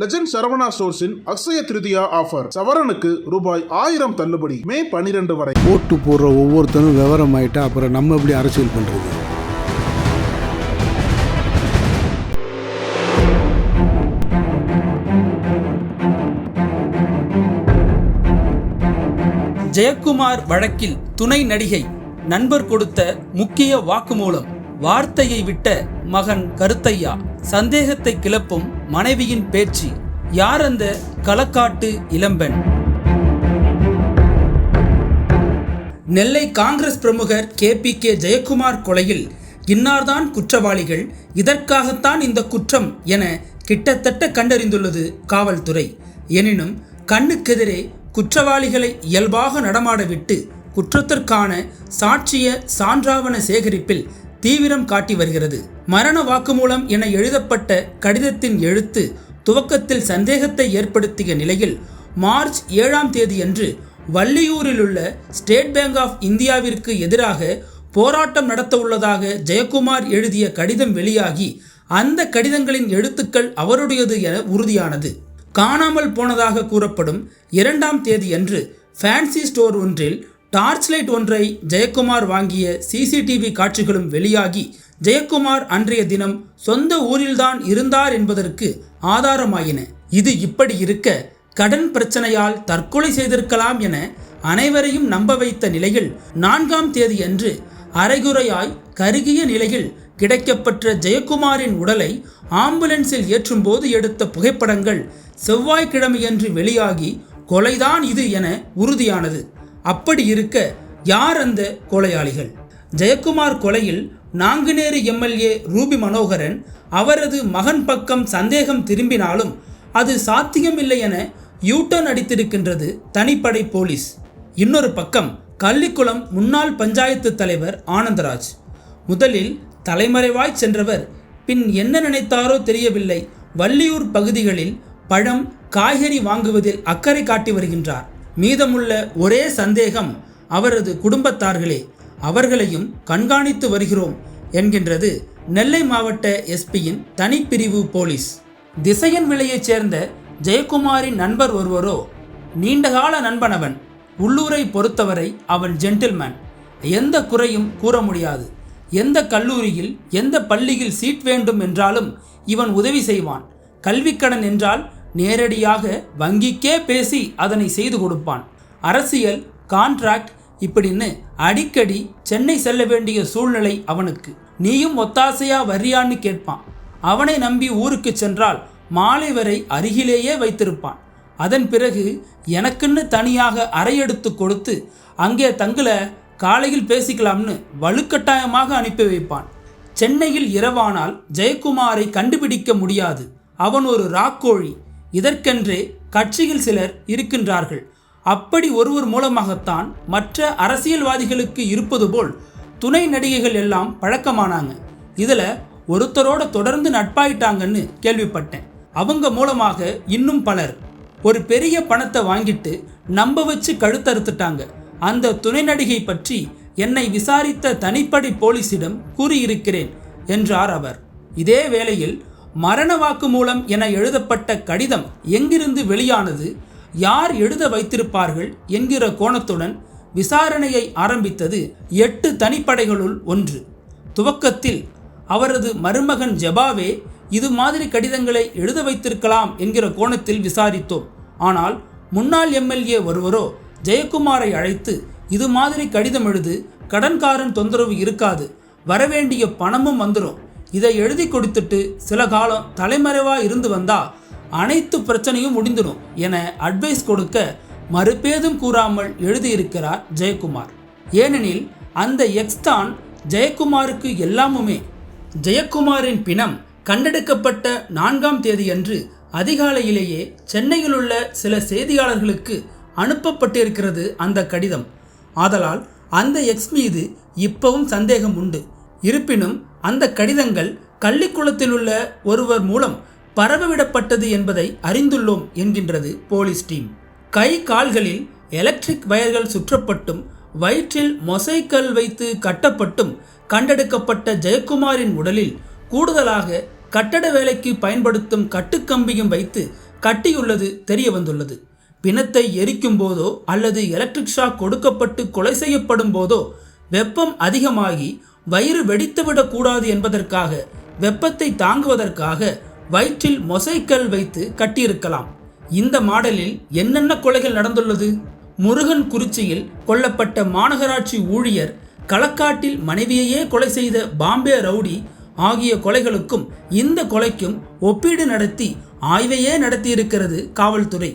Legend Saravana ஸ்டோர்ஸின் Akshaya Tritiya offer சவரனுக்கு ரூபாய் ஆயிரம் தள்ளுபடி. மே பனிரெண்டு வரை. ஓட்டு போடுற ஒவ்வொருத்தரும் விவரம் ஆயிட்டா அப்புறம் நம்ம எப்படி அரசியல் பண்ணுறது ஜெயக்குமார் வழக்கில் துணை நடிகை நண்பர் கொடுத்த முக்கிய வாக்குமூலம் வார்த்தையை விட்ட மகன் கருத்தையா? சந்தேகத்தை கிளப்பும் மனைவியின் பேச்சு யார் அந்த களக்காட்டு இளம்பெண்? நெல்லை காங்கிரஸ் பிரமுகர் கே. பி. கே. ஜெயக்குமார் கொலையில் இன்னார்தான் குற்றவாளிகள் இதற்காகத்தான் இந்த குற்றம் என கிட்டத்தட்ட கண்டறிந்துள்ளது காவல்துறை. எனினும் கண்ணுக்கெதிரே குற்றவாளிகளை இயல்பாக நடமாடவிட்டு குற்றத்திற்கான சாட்சிய சான்றாவண சேகரிப்பில் தீவிரம் காட்டி வருகிறது. மரண வாக்குமூலம் என எழுதப்பட்ட கடிதத்தின் எழுத்து துவக்கத்தில் சந்தேகத்தை ஏற்படுத்திய நிலையில் மார்ச் ஏழாம் தேதியன்று வள்ளியூரில் உள்ள ஸ்டேட் பேங்க் ஆஃப் இந்தியாவிற்கு எதிராக போராட்டம் நடத்த உள்ளதாக ஜெயக்குமார் எழுதிய கடிதம் வெளியாகி அந்த கடிதங்களின் எழுத்துக்கள் அவருடையது என உறுதியானது. காணாமல் போனதாக கூறப்படும் இரண்டாம் தேதியன்று ஃபேன்சி ஸ்டோர் ஒன்றில் டார்ச் லைட் ஒன்றை ஜெயக்குமார் வாங்கிய சிசிடிவி காட்சிகளும் வெளியாகி ஜெயக்குமார் அன்றைய தினம் சொந்த ஊரில்தான் இருந்தார் என்பதற்கு ஆதாரமாயின. இது இப்படி இருக்க கடன் பிரச்சனையால் தற்கொலை செய்திருக்கலாம் என அனைவரையும் நம்ப வைத்த நிலையில் நான்காம் தேதியன்று அரைகுறையாய் கருகிய நிலையில் கிடைக்கப்பெற்ற ஜெயக்குமாரின் உடலை ஆம்புலன்ஸில் ஏற்றும்போது எடுத்த புகைப்படங்கள் செவ்வாய்க்கிழமையன்று வெளியாகி கொலைதான் இது என உறுதியானது. அப்படி இருக்க யார் அந்த கொலையாளிகள்? ஜெயக்குமார் கொலையில் நாங்குநேரி எம்எல்ஏ ரூபி மனோகரன் அவரது மகன் பக்கம் சந்தேகம் திரும்பினாலும் அது சாத்தியமில்லை என யூட்டர்ன் அடித்திருக்கின்றது தனிப்படை போலீஸ். இன்னொரு பக்கம் கள்ளிக்குளம் முன்னாள் பஞ்சாயத்து தலைவர் ஆனந்தராஜ். முதலில் தலைமறைவாய் சென்றவர் பின் என்ன நினைத்தாரோ தெரியவில்லை. வள்ளியூர் பகுதிகளில் பழம் காய்கறி வாங்குவதில் அக்கறை காட்டி வருகின்றார். மீதமுள்ள ஒரே சந்தேகம் அவரது குடும்பத்தார்களே. அவர்களையும் கண்காணித்து வருகிறோம் என்கின்றது நெல்லை மாவட்ட எஸ்பியின் தனிப்பிரிவு போலீஸ். திசையன் விலையைச் சேர்ந்த ஜெயக்குமாரின் நண்பர் ஒருவரோ நீண்டகால நண்பனவன் உள்ளூரை பொறுத்தவரை அவன் ஜென்டில்மேன் எந்த குறையும் கூற முடியாது. எந்த கல்லூரியில் எந்த பள்ளியில் சீட் வேண்டும் என்றாலும் இவன் உதவி செய்வான். கல்விக்கடன் என்றால் நேரடியாக வங்கிக்கே பேசி அதனை செய்து கொடுப்பான். அரசியல் கான்ட்ராக்ட் இப்படின்னு அடிக்கடி சென்னை செல்ல வேண்டிய சூழ்நிலை அவனுக்கு. நீயும் ஒத்தாசையா வரியான்னு கேட்பான். அவனை நம்பி ஊருக்கு சென்றால் மாலை வரை அருகிலேயே வைத்திருப்பான். அதன் பிறகு எனக்குன்னு தனியாக அறை எடுத்து கொடுத்து அங்கே தங்கல காலையில் பேசிக்கலாம்னு வலுக்கட்டாயமாக அனுப்பி வைப்பான். சென்னையில் இரவானால் ஜெயக்குமாரை கண்டுபிடிக்க முடியாது. அவன் ஒரு ராக்கோழி. இதற்கென்றே கட்சியில் சிலர் இருக்கின்றார்கள். அப்படி ஒருவர் மூலமாகத்தான் மற்ற அரசியல்வாதிகளுக்கு இருப்பது போல் துணை நடிகைகள் எல்லாம் பழக்கமானாங்க. இதில் ஒருத்தரோட தொடர்ந்து நட்பாயிட்டாங்கன்னு கேள்விப்பட்டேன். அவங்க மூலமாக இன்னும் பலர். ஒரு பெரிய பணத்தை வாங்கிட்டு நம்ப வச்சு கழுத்தறுத்துட்டாங்க. அந்த துணை நடிகை பற்றி என்னை விசாரித்த தனிப்படை போலீசிடம் கூறியிருக்கிறேன் என்றார் அவர். இதே வேளையில் மரண வாக்குமூலம் என எழுதப்பட்ட கடிதம் எங்கிருந்து வெளியானது? யார் எழுத வைத்திருப்பார்கள் என்கிற கோணத்துடன் விசாரணையை ஆரம்பித்தது எட்டு தனிப்படைகளுள் ஒன்று. துவக்கத்தில் அவரது மருமகன் ஜெபாவே இது மாதிரி கடிதங்களை எழுத வைத்திருக்கலாம் என்கிற கோணத்தில் விசாரித்தோம். ஆனால் முன்னாள் எம்எல்ஏ ஒருவரோ ஜெயக்குமாரை அழைத்து இது மாதிரி கடிதம் எழுது கடன்காரன் தொந்தரவு இருக்காது வரவேண்டிய பணமும் வந்துடும் இதை எழுதி கொடுத்துட்டு சில காலம் தலைமறைவாக இருந்து வந்தா அனைத்து பிரச்சனையும் முடிந்துடும் என அட்வைஸ் கொடுக்க மறுபேதும் கூறாமல் எழுதியிருக்கிறார் ஜெயக்குமார். ஏனெனில் அந்த எக்ஸ் தான் ஜெயக்குமாருக்கு எல்லாமுமே. ஜெயக்குமாரின் பிணம் கண்டெடுக்கப்பட்ட நான்காம் தேதியன்று அதிகாலையிலேயே சென்னையில் உள்ள சில செய்தியாளர்களுக்கு அனுப்பப்பட்டிருக்கிறது அந்த கடிதம். ஆதலால் அந்த எக்ஸ் மீது இப்பவும் சந்தேகம் உண்டு. இருப்பினும் அந்த கடிதங்கள் கள்ளிக்குளத்தில் உள்ள ஒருவர் மூலம் பரவவிடப்பட்டது என்பதை அறிந்துள்ளோம் என்கின்றது போலீஸ் டீம். கை கால்களில் எலக்ட்ரிக் வயர்கள் சுற்றப்பட்டும் வயிற்றில் மொசைக்கல் வைத்து கட்டப்பட்டும் கண்டெடுக்கப்பட்ட ஜெயக்குமாரின் உடலில் கூடுதலாக கட்டட வேலைக்கு பயன்படுத்தும் கட்டுக்கம்பியும் வைத்து கட்டியுள்ளது தெரிய வந்துள்ளது பிணத்தை எரிக்கும் போதோ அல்லது எலக்ட்ரிக் ஷாக் கொடுக்கப்பட்டு கொலை செய்யப்படும் போதோ வெப்பம் அதிகமாகி வயிறு வெடித்துவிடக்கூடாது என்பதற்காக வெப்பத்தை தாங்குவதற்காக வயிற்றில் மொசைக்கல் வைத்து கட்டியிருக்கலாம். இந்த மாடலில் என்னென்ன கொலைகள் நடந்துள்ளது? முருகன் குறிச்சியில் கொல்லப்பட்ட மாநகராட்சி ஊழியர் களக்காட்டில் மனைவியையே கொலை செய்த பாம்பே ரவுடி ஆகிய கொலைகளுக்கும் இந்த கொலைக்கும் ஒப்பீடு நடத்தி ஆய்வையே நடத்தியிருக்கிறது காவல்துறை.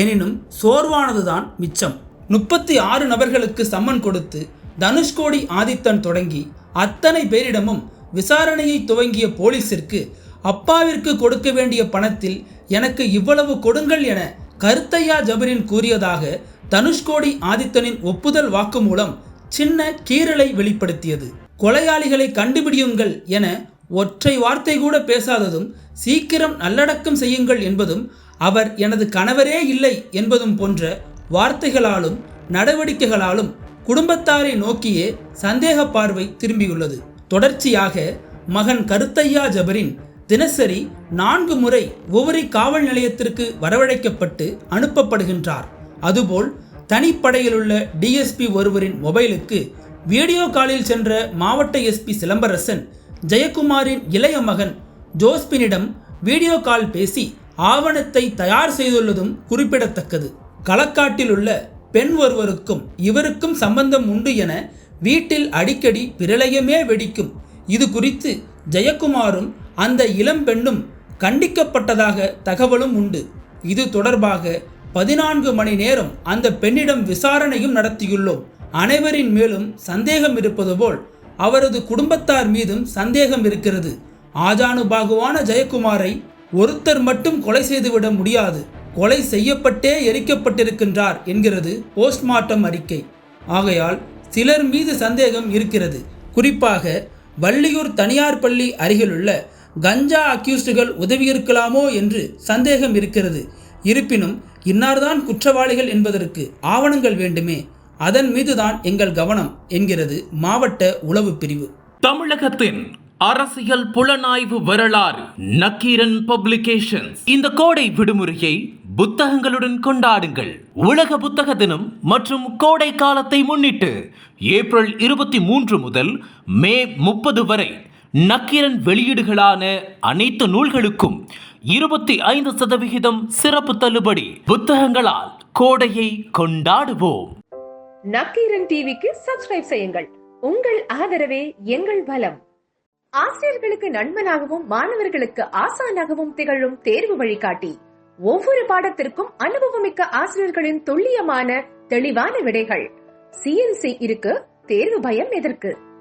எனினும் சோர்வானதுதான் மிச்சம். முப்பத்தி ஆறு நபர்களுக்கு சம்மன் கொடுத்து தனுஷ்கோடி ஆதித்தன் தொடங்கி அத்தனை பேரிடமும் விசாரணையை துவங்கிய போலீசிற்கு அப்பாவிற்கு கொடுக்க வேண்டிய பணத்தில் எனக்கு இவ்வளவு கொடுங்கள் என கருத்தையா ஜபரின் கூறியதாக தனுஷ்கோடி ஆதித்தனின் ஒப்புதல் வாக்குமூலம் சின்ன கீறலை வெளிப்படுத்தியது. கொலையாளிகளை கண்டுபிடியுங்கள் என ஒற்றை வார்த்தை கூட பேசாததும் சீக்கிரம் நல்லடக்கம் செய்யுங்கள் என்பதும் அவர் எனது கணவரே இல்லை என்பதும் போன்ற வார்த்தைகளாலும் நடவடிக்கைகளாலும் குடும்பத்தாரை நோக்கியே சந்தேக பார்வை திரும்பியுள்ளது. தொடர்ச்சியாக மகன் கருத்தையா ஜபரின் தினசரி நான்கு முறை ஒவ்வொரு காவல் நிலையத்திற்கு வரவழைக்கப்பட்டு அனுப்பப்படுகின்றார். அதுபோல் தனிப்படையிலுள்ள டிஎஸ்பி ஒருவரின் மொபைலுக்கு வீடியோ காலில் சென்ற மாவட்ட எஸ்பி சிலம்பரசன் ஜெயக்குமாரின் இளைய மகன் ஜோஸ்பினிடம் வீடியோ கால் பேசி ஆவணத்தை தயார் செய்துள்ளதும் குறிப்பிடத்தக்கது. களக்காட்டில் உள்ள பெண் ஒருவருக்கும் இவருக்கும் சம்பந்தம் உண்டு என வீட்டில் அடிக்கடி பிரளயமே வெடிக்கும். இது குறித்து ஜெயக்குமாரும் அந்த இளம்பெண்ணும் கண்டிக்கப்பட்டதாக தகவலும் உண்டு. இது தொடர்பாக பதினான்கு மணி நேரம் அந்த பெண்ணிடம் விசாரணையும் நடத்தியுள்ளோம். அனைவரின் மேலும் சந்தேகம் இருப்பது போல் அவரது குடும்பத்தார் மீதும் சந்தேகம் இருக்கிறது. ஆஜானுபாகுவான ஜெயக்குமாரை ஒருத்தர் மட்டும் கொலை செய்துவிட முடியாது. கொலை செய்யப்பட்டே எரிக்கப்பட்டிருக்கின்றார் என்கிறது போஸ்ட்மார்ட்டம் அறிக்கை. ஆகையால் சிலர் மீது சந்தேகம் இருக்கிறது. குறிப்பாக வள்ளியூர் தனியார் பள்ளி அருகிலுள்ள கஞ்சா அக்யூஸ்டுகள் உதவியிருக்கலாமோ என்று சந்தேகம் இருக்கிறது. இருப்பினும் இன்னார்தான் குற்றவாளிகள் என்பதற்கு ஆவணங்கள் வேண்டுமே. அதன் மீதுதான் எங்கள் கவனம் என்கிறது மாவட்ட உளவு பிரிவு. தமிழகத்தின் அரசியல் புலனாய்வு வரலாறு நக்கீரன் பப்ளிகேஷன்ஸ். இந்த கோடை விடுமுறையை புத்தகங்களுடன் கொண்டாடுங்கள். உலக புத்தக தினம் மற்றும் கோடை காலத்தை முன்னிட்டு ஏப்ரல் இருபத்தி மூன்று முதல் மே முப்பது வரை நக்கீரன் வெளியீடுகளான அனைத்து நூல்களுக்கும் இருபத்தி ஐந்து சதவிகிதம் சிறப்பு தள்ளுபடி புத்தகங்களால் கோடையை கொண்டாடுவோம். நக்கீரன் டிவிக்கு சப்ஸ்கிரைப் செய்யுங்கள். உங்கள் ஆதரவே எங்கள் பலம். ஆசிரியர்களுக்கு நண்பனாகவும் மாணவர்களுக்கு ஆசானாகவும் திகழும் தேர்வு வழிகாட்டி. ஒவ்வொரு பாடத்திற்கும் அனுபவமிக்க ஆசிரியர்களின் துல்லியமான தெளிவான விடைகள். சிஎன்சி இருக்கு தேர்வு பயம் எதற்கு?